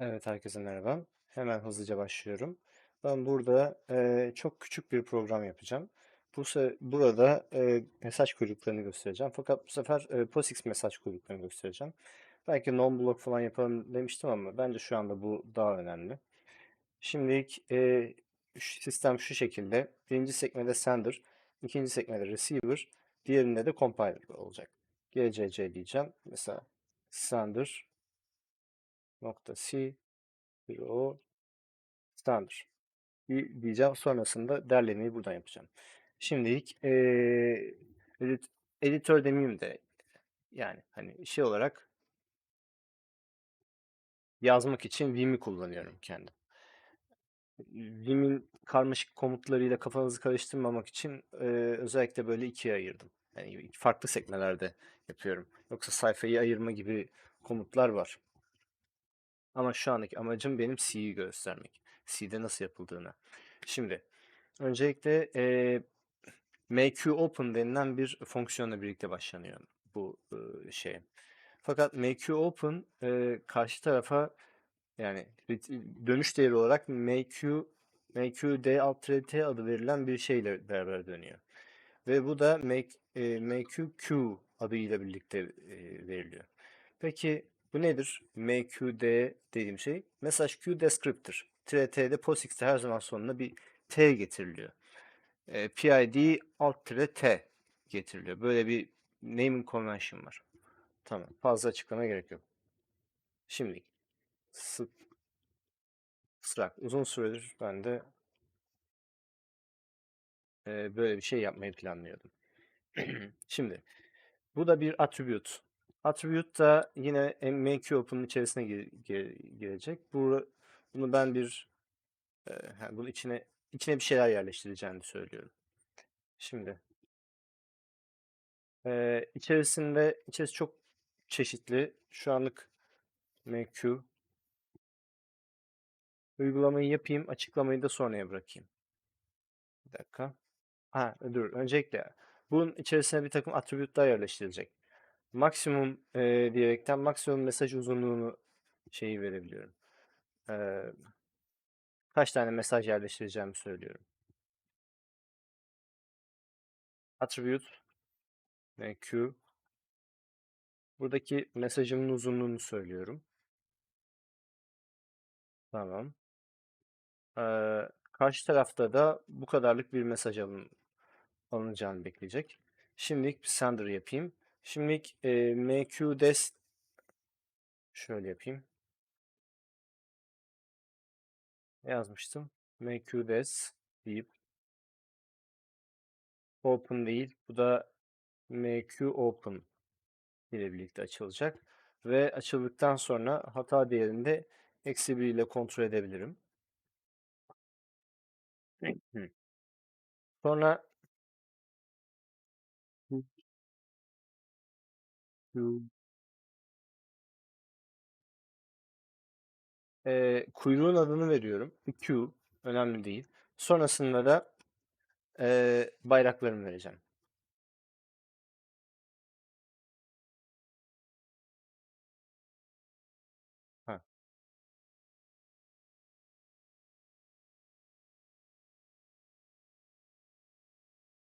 Evet, herkese merhaba. Hemen hızlıca başlıyorum. Ben burada eee, çok küçük bir program yapacağım. Bu se- burada eee, mesaj kuyruklarını göstereceğim. Fakat bu sefer eee, POSIX mesaj kuyruklarını göstereceğim. Belki non-block falan yapalım demiştim ama bence şu anda bu daha önemli. Şimdilik eee, sistem şu şekilde. Birinci sekmede sender, ikinci sekmede receiver, diğerinde de compiler olacak. GCC diyeceğim. Mesela sender nokta C o standard di- diyeceğim. Sonrasında derlemeyi buradan yapacağım. Şimdilik eee edit- editör demeyeyim de yani hani şey olarak yazmak için Vim'i kullanıyorum kendim. Vim'in karmaşık komutlarıyla kafanızı karıştırmamak için eee, özellikle böyle ikiye ayırdım. Yani farklı sekmelerde yapıyorum. Yoksa sayfayı ayırma gibi komutlar var. Ama şu andaki amacım benim C'yi göstermek. C'de nasıl yapıldığını. Şimdi öncelikle eee MQ Open denilen bir fonksiyonla birlikte başlanıyor bu e, şey. Fakat MQ Open e, karşı tarafa yani dönüş değeri olarak MQ MQD alt adı verilen bir şeyle beraber dönüyor. Ve bu da make, e, MQQ adıyla birlikte e, veriliyor. Peki bu nedir? MQD dediğim şey Message Queue Descriptor. TRT'de POSIX'te her zaman sonuna bir T getiriliyor e, PID alt tire T getiriliyor. Böyle bir naming convention var. Tamam. Fazla açıklama gerek yok. Şimdi sık sırak uzun süredir ben de e, böyle bir şey yapmayı planlıyordum. Şimdi bu da bir attribute. Attribute da yine MQ Open'ın içerisine gir, gir- girecek. Bu, bunu ben bir e, bunun içine içine bir şeyler yerleştireceğini söylüyorum. Şimdi e, içerisinde içerisi çok çeşitli. Şu anlık MQ Uygulamayı yapayım, açıklamayı da sonraya bırakayım. Bir dakika. Ha, dur. Öncelikle bunun içerisine bir takım attribütler yerleştirilecek. Maksimum e, diyerekten maksimum mesaj uzunluğunu şeyi verebiliyorum. E, kaç tane mesaj yerleştireceğimi söylüyorum. Attribute MQ Buradaki mesajımın uzunluğunu söylüyorum. Tamam. Ee, karşı tarafta da bu kadarlık bir mesaj alın, alınacağını bekleyecek. Şimdilik bir sender yapayım. Şimdilik e, MQDES şöyle yapayım. yazmıştım. MQDES deyip open değil. Bu da MQ open ile birlikte açılacak. Ve açıldıktan sonra hata değerini de eksi 1 ile kontrol edebilirim. Hı. E, kuyruğun adını veriyorum. Q önemli değil. Sonrasında da e, bayraklarımı vereceğim. Ha.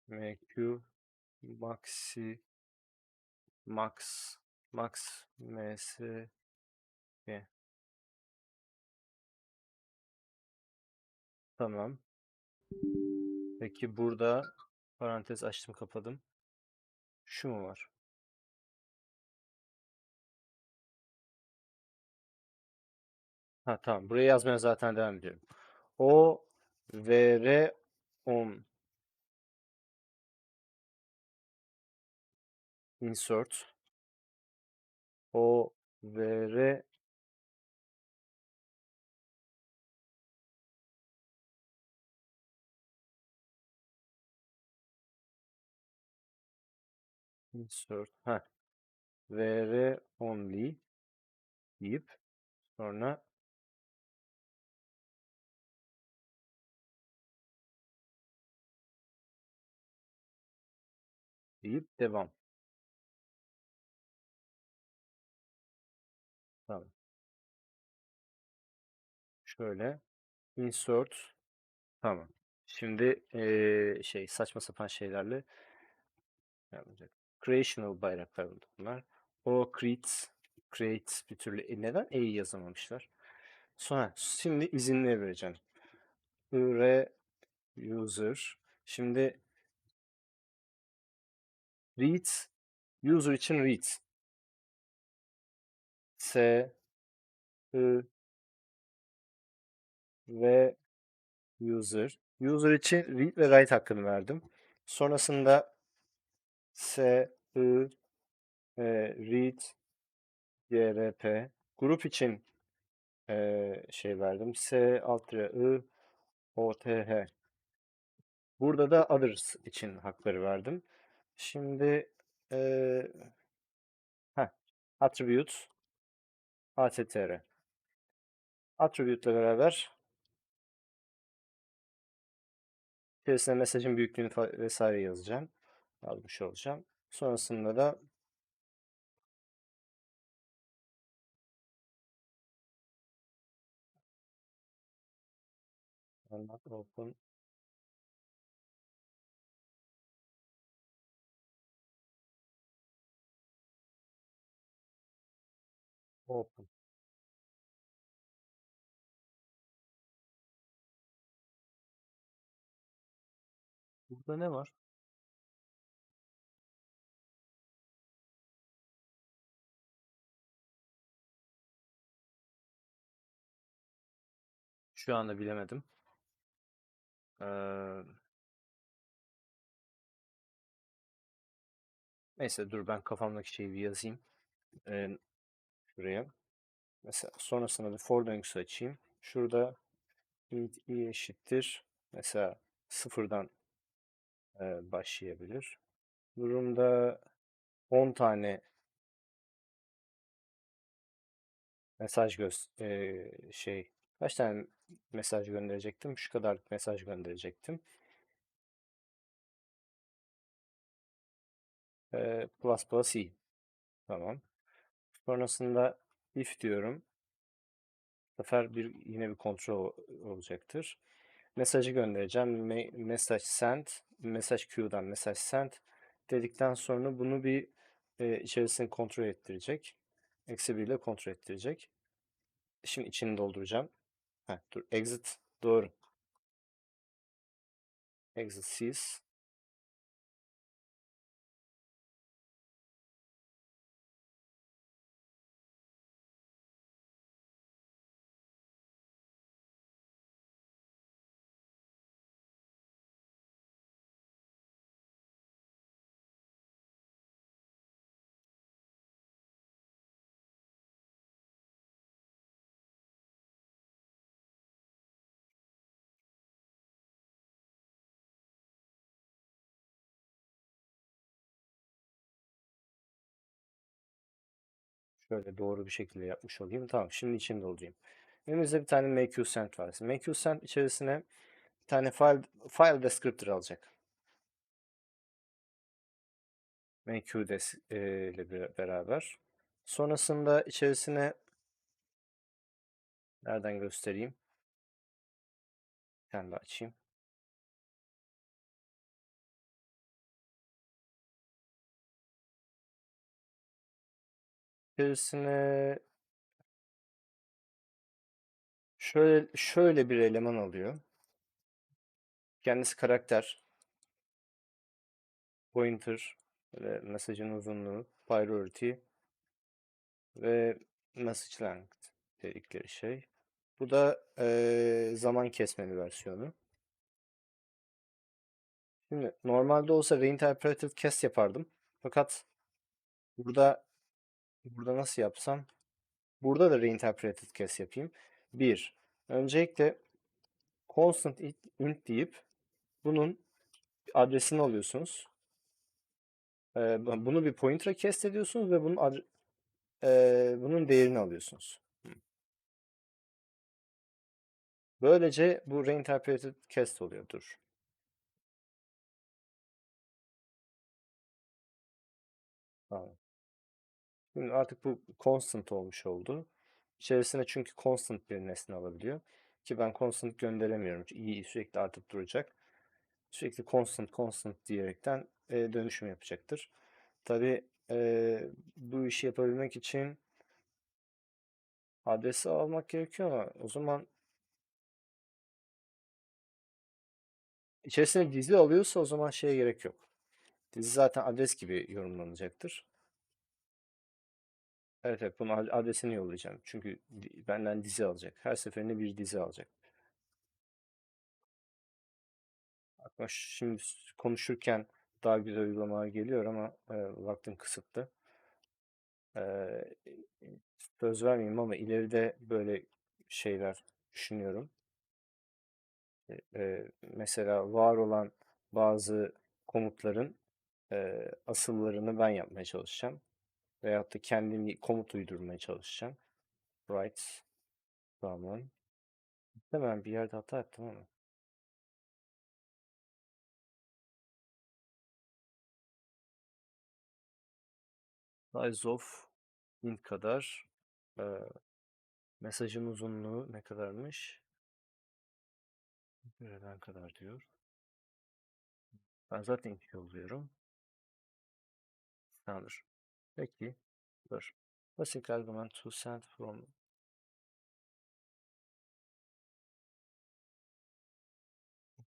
MQ maxi max max ms. Tamam. Peki burada parantez açtım kapadım. Şu mu var? Ha tamam. Buraya yazmaya zaten devam ediyorum. O vr on insert o vr insert ha vr only deyip sonra deyip devam. Şöyle. Insert. Tamam. Şimdi eee, şey saçma sapan şeylerle yapmayacak. Creational bayraklar bunlar. O create, create bir türlü e, neden E'yi yazamamışlar? Sonra şimdi izinli vereceğim. re user. Şimdi read user için read. S I ve user. User için read ve write hakkını verdim. Sonrasında S I e, read grp grup için e, şey verdim. S alt I o t h. Burada da others için hakları verdim. Şimdi e, heh, attribute attr attribute ile beraber içerisine mesajın büyüklüğünü vesaire yazacağım. Yazmış olacağım. Sonrasında da not open open Burada ne var? Şu anda bilemedim. Ee, neyse dur ben kafamdaki şeyi bir yazayım. Ee, şuraya. Mesela sonrasında bir for döngüsü açayım. Şurada i eşittir. Mesela sıfırdan başlayabilir. Durumda 10 tane mesaj göz e, şey kaç tane mesaj gönderecektim? Şu kadar mesaj gönderecektim. E, plus plus i. Tamam. Sonrasında if diyorum. Bu sefer bir yine bir kontrol olacaktır. Mesajı göndereceğim. Me mesaj send, mesaj queue'dan mesaj send dedikten sonra bunu bir e, içerisini kontrol ettirecek. Eksi 1 ile kontrol ettirecek. Şimdi içini dolduracağım. Heh, dur exit doğru. Exit sys Şöyle doğru bir şekilde yapmış olayım. Tamam şimdi içini doldurayım. Elimizde bir tane makeUSend var. makeUSend içerisine bir tane file, file descriptor alacak. MQ des e, ile beraber. Sonrasında içerisine nereden göstereyim? Bir tane daha açayım. İçerisine şöyle şöyle bir eleman alıyor. Kendisi karakter, pointer, ve mesajın uzunluğu, priority ve message length dedikleri şey. Bu da e, zaman kesmeli versiyonu. Şimdi normalde olsa reinterpreted kes yapardım. Fakat burada burada nasıl yapsam? Burada da reinterpreted kes yapayım. Bir, öncelikle constant int deyip bunun adresini alıyorsunuz. Bunu bir pointer'a cast ediyorsunuz ve bunun bunun değerini alıyorsunuz. Böylece bu reinterpreted cast oluyordur. Tamam. Artık bu constant olmuş oldu. İçerisine çünkü constant bir nesne alabiliyor. Ki ben constant gönderemiyorum. İyi sürekli artıp duracak. Sürekli constant constant diyerekten e, dönüşüm yapacaktır. Tabi e, bu işi yapabilmek için adresi almak gerekiyor ama o zaman içerisine dizi alıyorsa o zaman şeye gerek yok. Dizi zaten adres gibi yorumlanacaktır. Evet evet bunun adresini yollayacağım. Çünkü benden dizi alacak. Her seferinde bir dizi alacak. Aklıma şimdi konuşurken daha güzel uygulamalar geliyor ama e, vaktim kısıtlı. E, söz vermeyeyim ama ileride böyle şeyler düşünüyorum. E, e, mesela var olan bazı komutların e, asıllarını ben yapmaya çalışacağım. Veyahut da kendim komut uydurmaya çalışacağım. Write zaman. Hemen bir yerde hata yaptım ama. Size of int kadar e, mesajın uzunluğu ne kadarmış? Nereden kadar diyor. Ben zaten int yolluyorum. Tamamdır. Peki. Dur. Basic argument to send from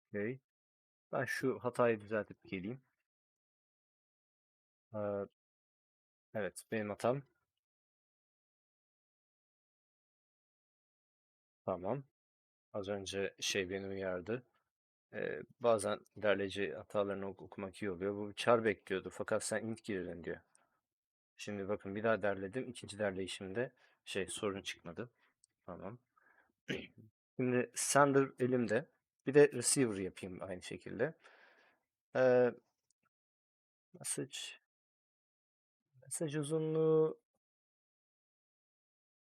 Okay. Ben şu hatayı düzeltip geleyim. Evet, benim hatam. Tamam. Az önce şey beni uyardı. Ee, bazen derleci hatalarını ok- okumak iyi oluyor. Bu char bekliyordu fakat sen int girdin diyor. Şimdi bakın bir daha derledim. İkinci derleyişimde şey sorun çıkmadı. Tamam. Şimdi sender elimde. Bir de receiver yapayım aynı şekilde. Ee, message mesaj uzunluğu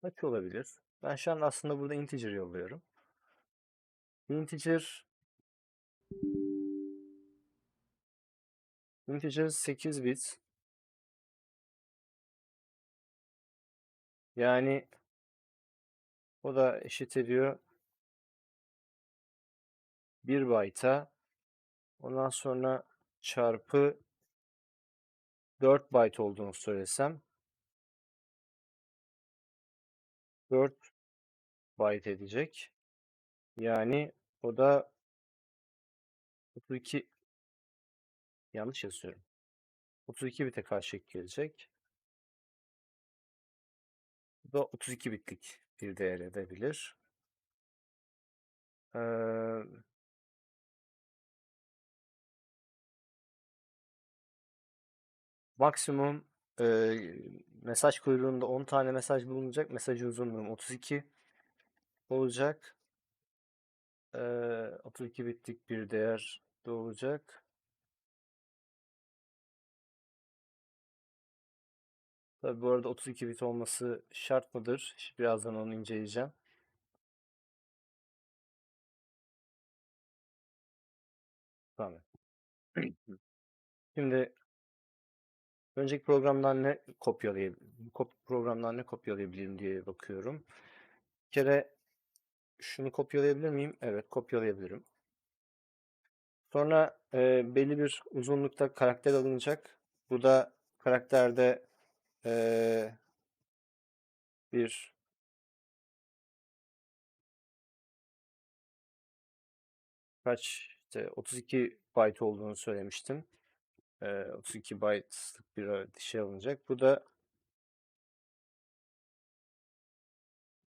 kaç olabilir? Ben şu an aslında burada integer yolluyorum. Integer integer 8 bit. Yani o da eşit ediyor 1 byte'a ondan sonra çarpı 4 byte olduğunu söylesem 4 byte edecek. Yani o da 32 yanlış yazıyorum. 32 bite karşı gelecek. Bu da 32 bitlik bir değer edebilir. Ee, maksimum e, mesaj kuyruğunda 10 tane mesaj bulunacak. Mesaj uzunluğum 32 olacak. Ee, 32 bitlik bir değer doğacak. Tabi bu arada 32 bit olması şart mıdır? Birazdan onu inceleyeceğim. Tamam. Şimdi önceki programdan ne kopyalayabilirim? Kop programdan ne kopyalayabilirim diye bakıyorum. Bir kere şunu kopyalayabilir miyim? Evet, kopyalayabilirim. Sonra e, belli bir uzunlukta karakter alınacak. Bu da karakterde e, bir kaç işte 32 byte olduğunu söylemiştim. E, 32 byte'lık bir şey alınacak. Bu da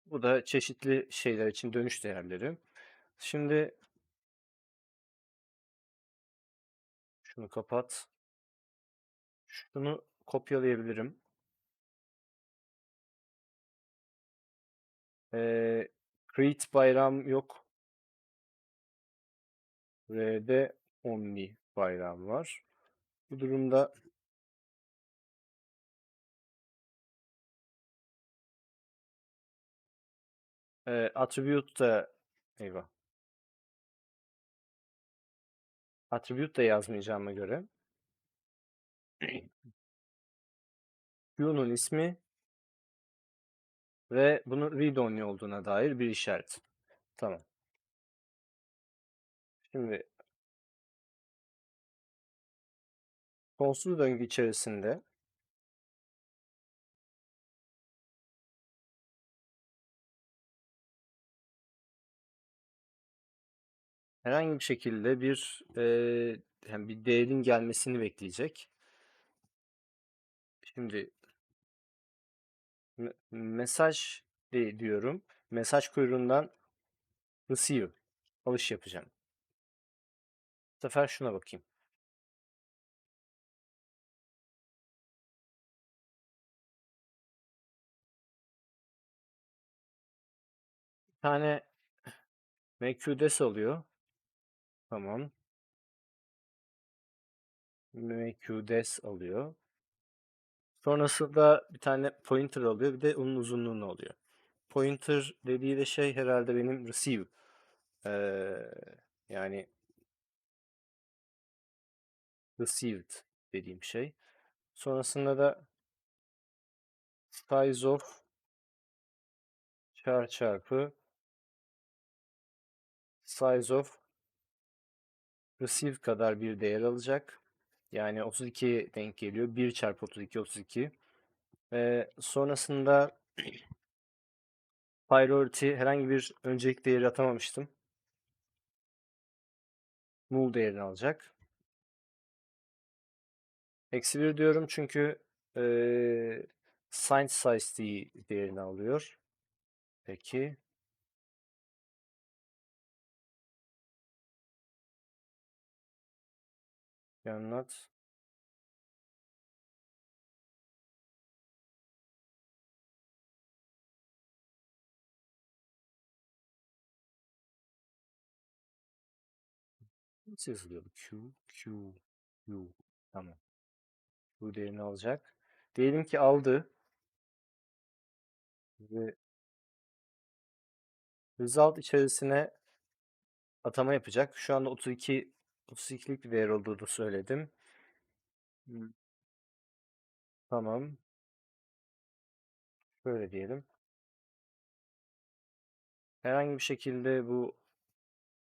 bu da çeşitli şeyler için dönüş değerleri. Şimdi şunu kapat. Şunu kopyalayabilirim. Ee, create bayram yok. R'de only bayram var. Bu durumda e, attribute da eyvah. Attribute da yazmayacağıma göre Q'nun ismi ve bunun read only olduğuna dair bir işaret. Tamam. Şimdi sonsuz döngü içerisinde herhangi bir şekilde bir e, bir değerin gelmesini bekleyecek. Şimdi mesaj di- diyorum. Mesaj kuyruğundan receive alış yapacağım. Bu sefer şuna bakayım. Bir tane MQDS alıyor. Tamam. MQDS alıyor. Sonrasında bir tane pointer alıyor. Bir de onun uzunluğunu alıyor. Pointer dediği de şey herhalde benim receive. Ee, yani received dediğim şey. Sonrasında da size of char çarpı size of receive kadar bir değer alacak. Yani 32 denk geliyor. 1 çarpı 32 32. Ve sonrasında priority herhangi bir öncelik değeri atamamıştım. Null değerini alacak. Eksi 1 diyorum çünkü eee signed size değerini alıyor. Peki. Cannot Nasıl yazılıyordu? Q, Q, Q. Tamam. Bu değerini alacak. Diyelim ki aldı. Ve result içerisine atama yapacak. Şu anda 32 32'lik bir değer olduğunu söyledim. Hmm. Tamam. Böyle diyelim. Herhangi bir şekilde bu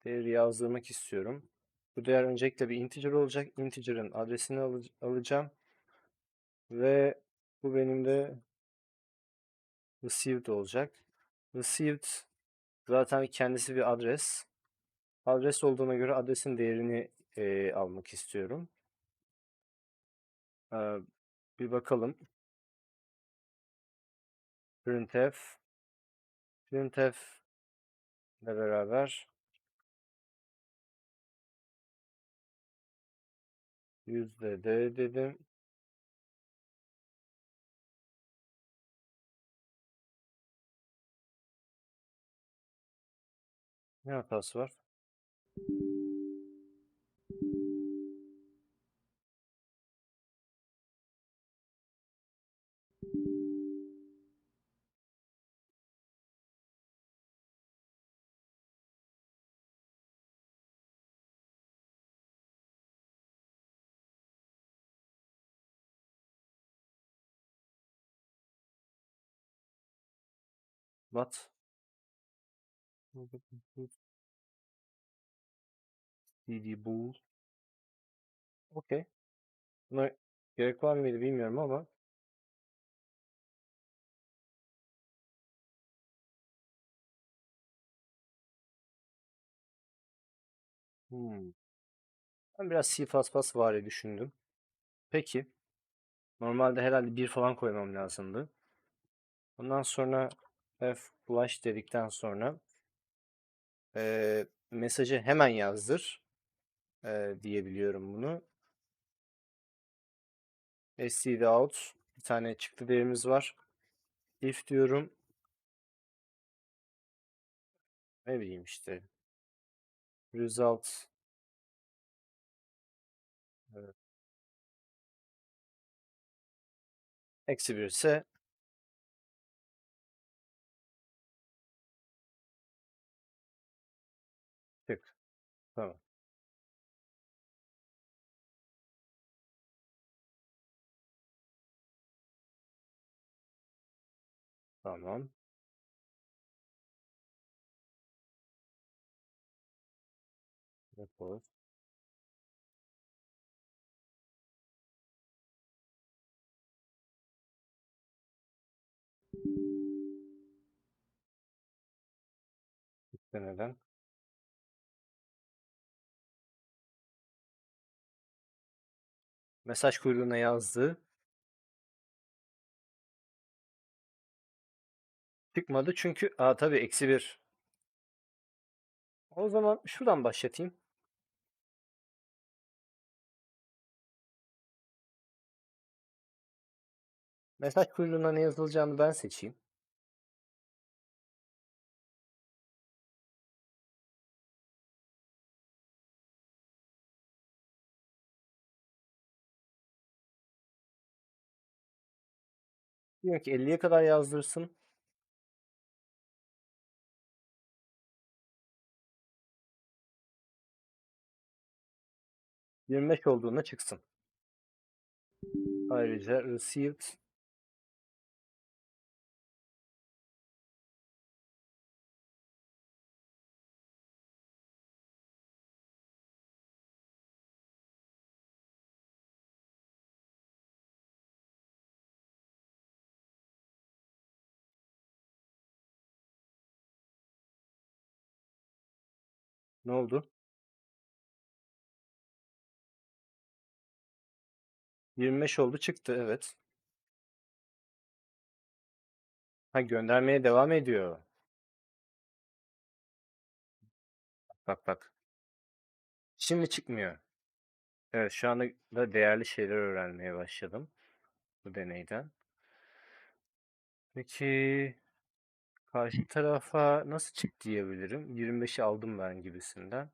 değeri yazdırmak istiyorum. Bu değer öncelikle bir integer olacak. Integer'ın adresini alı alacağım. Ve bu benim de received olacak. Received zaten kendisi bir adres. Adres olduğuna göre adresin değerini e, almak istiyorum. Ee, bir bakalım. Printf printf ile beraber yüzde d dedim. Ne hatası var? What? Dd bool. Okey. Buna gerek var mıydı bilmiyorum ama hmm. Ben biraz C++ vari düşündüm. Peki. Normalde herhalde bir falan koymam lazımdı. Ondan sonra f flash dedikten sonra e, mesajı hemen yazdır e, diyebiliyorum bunu. std out bir tane çıktı değerimiz var. if diyorum. Ne bileyim işte. Result evet. eksi 1 ise Tamam. Yapalım. Neden? Mesaj kuyruğuna yazdı. Çıkmadı çünkü aa tabii eksi bir. O zaman şuradan başlatayım. Mesaj kuyruğuna ne yazılacağını ben seçeyim. Diyor ki 50'ye kadar yazdırsın. Yirmi beş olduğunda çıksın. Ayrıca received ne oldu? 25 oldu çıktı evet. Ha göndermeye devam ediyor. Bak bak. Şimdi çıkmıyor. Evet şu anda da değerli şeyler öğrenmeye başladım bu deneyden. Peki karşı tarafa nasıl çık diyebilirim? 25'i aldım ben gibisinden.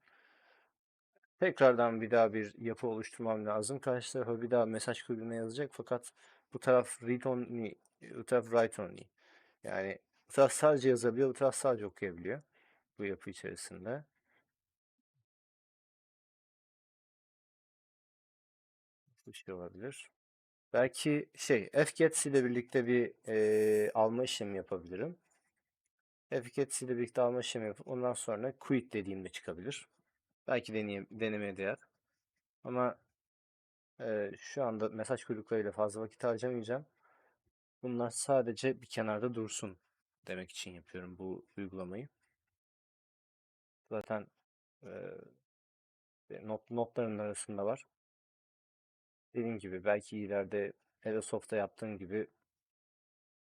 Tekrardan bir daha bir yapı oluşturmam lazım. Karşı tarafa bir daha mesaj kuyruğuna yazacak fakat bu taraf read only, bu taraf write only. Yani bu taraf sadece yazabiliyor, bu taraf sadece okuyabiliyor bu yapı içerisinde. Bir şey olabilir. Belki şey fgets ile birlikte bir e, alma işlemi yapabilirim. fgets ile birlikte alma işlemi yapıp ondan sonra quit dediğimde çıkabilir. Belki deneyim, denemeye değer. Ama e, şu anda mesaj kuyruklarıyla fazla vakit harcamayacağım. Bunlar sadece bir kenarda dursun demek için yapıyorum bu uygulamayı. Zaten e, not, notların arasında var. Dediğim gibi belki ileride Aerosoft'ta yaptığım gibi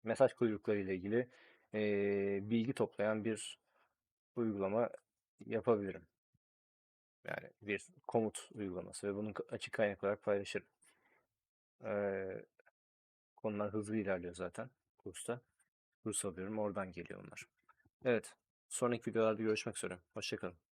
mesaj kuyrukları ile ilgili e, bilgi toplayan bir uygulama yapabilirim. Yani bir komut uygulaması ve bunu açık kaynak olarak paylaşırım. Ee, konular hızlı ilerliyor zaten kursta. Kurs alıyorum oradan geliyor onlar. Evet. Sonraki videolarda görüşmek üzere. Hoşçakalın.